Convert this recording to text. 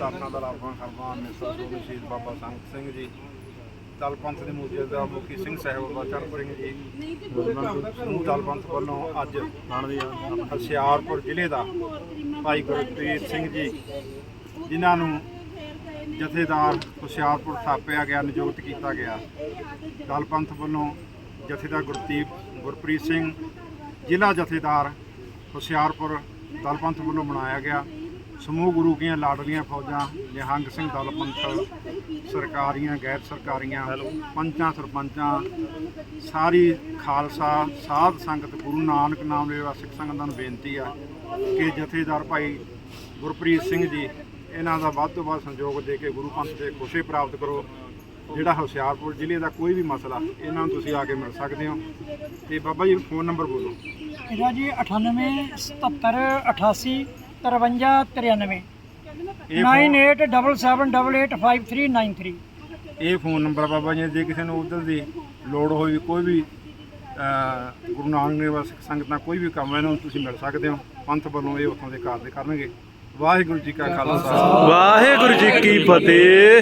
ਤਾਰਨਾ ਦਾ ਲਾਭਾਂ ਖਰਮਾਨ ਨੇ ਸਰਸੋਂ ਸ਼ਹੀਦ ਬਾਬਾ ਸੰਤ ਸਿੰਘ ਜੀ, ਦਲ ਪੰਥ ਦੇ ਦਾ ਮੁਖੀ ਸਿੰਘ ਸਾਹਿਬ ਬਾਬਾ ਚਰਨ ਸਿੰਘ ਜੀ। ਸਮੂਹ ਦਲ ਪੰਥ ਵੱਲੋਂ ਅੱਜ ਹੁਸ਼ਿਆਰਪੁਰ ਜ਼ਿਲ੍ਹੇ ਦਾ ਭਾਈ ਗੁਰਪ੍ਰੀਤ ਸਿੰਘ ਜੀ, ਜਿਨ੍ਹਾਂ ਨੂੰ ਜਥੇਦਾਰ ਹੁਸ਼ਿਆਰਪੁਰ ਥਾਪਿਆ ਗਿਆ, ਨਿਯੁਕਤ ਕੀਤਾ ਗਿਆ। ਦਲ ਪੰਥ ਵੱਲੋਂ ਜਥੇਦਾਰ ਗੁਰਦੀਪ, ਗੁਰਪ੍ਰੀਤ ਸਿੰਘ, ਜ਼ਿਲ੍ਹਾ ਜਥੇਦਾਰ ਹੁਸ਼ਿਆਰਪੁਰ ਦਲ ਪੰਥ ਵੱਲੋਂ ਮਨਾਇਆ ਗਿਆ। ਸਮੂਹ ਗੁਰੂ ਕੀਆਂ ਲਾਡਲੀਆਂ ਫੌਜਾਂ ਨਿਹੰਗ ਸਿੰਘ ਦਲ ਪੰਥ ਸਰਕਾਰੀਆਂ, ਗੈਰ ਸਰਕਾਰੀਆਂ, ਪੰਚਾਂ, ਸਰਪੰਚਾਂ, ਸਾਰੀ ਖਾਲਸਾ, ਸਾਧ ਸੰਗਤ, ਗੁਰੂ ਨਾਨਕ ਨਾਮ ਲੈਵਾ ਸਿੱਖ ਸੰਗਤਾਂ ਨੂੰ ਬੇਨਤੀ ਆ ਕਿ ਜਥੇਦਾਰ ਭਾਈ ਗੁਰਪ੍ਰੀਤ ਸਿੰਘ ਜੀ, ਇਹਨਾਂ ਦਾ ਵੱਧ ਤੋਂ ਵੱਧ ਸਹਿਯੋਗ ਦੇ ਕੇ ਗੁਰੂ ਪੰਥ ਦੇ ਖੁਸ਼ੀ ਪ੍ਰਾਪਤ ਕਰੋ। ਜਿਹੜਾ ਹੁਸ਼ਿਆਰਪੁਰ ਜ਼ਿਲ੍ਹੇ ਦਾ ਕੋਈ ਵੀ ਮਸਲਾ, ਇਹਨਾਂ ਨੂੰ ਤੁਸੀਂ ਆ ਕੇ ਮਿਲ ਸਕਦੇ ਹੋ। ਤੇ ਬਾਬਾ ਜੀ, ਫੋਨ ਨੰਬਰ ਬੋਲੋ। ਇਹਦਾ ਜੀ 98 77 88 53 93 ਇਹ ਫੋਨ- 9877885393 ਇਹ ਫੋਨ ਨੰਬਰ ਬਾਬਾ ਜੀ ਜੇ ਕਿਸੇ ਨੂੰ ਉਧਰ ਦੀ ਲੋੜ ਹੋਈ ਕੋਈ ਵੀ ਗੁਰੂ ਨਾਨਕ ਦੇਵ ਸਿੱਖ ਸੰਗਤ ਨਾਲ ਕੋਈ ਵੀ ਕੰਮ ਹੈ ਇਹਨਾਂ ਨੂੰ ਤੁਸੀਂ ਮਿਲ ਸਕਦੇ ਹੋ ਪੰਥ ਵੱਲੋਂ ਇਹ ਉੱਥੋਂ ਦੇ ਕਾਰਜ ਕਰਨਗੇ ਵਾਹਿਗੁਰੂ ਜੀ ਕਾ ਖਾਲਸਾ ਵਾਹਿਗੁਰੂ ਜੀ ਕੀ ਫਤਿਹ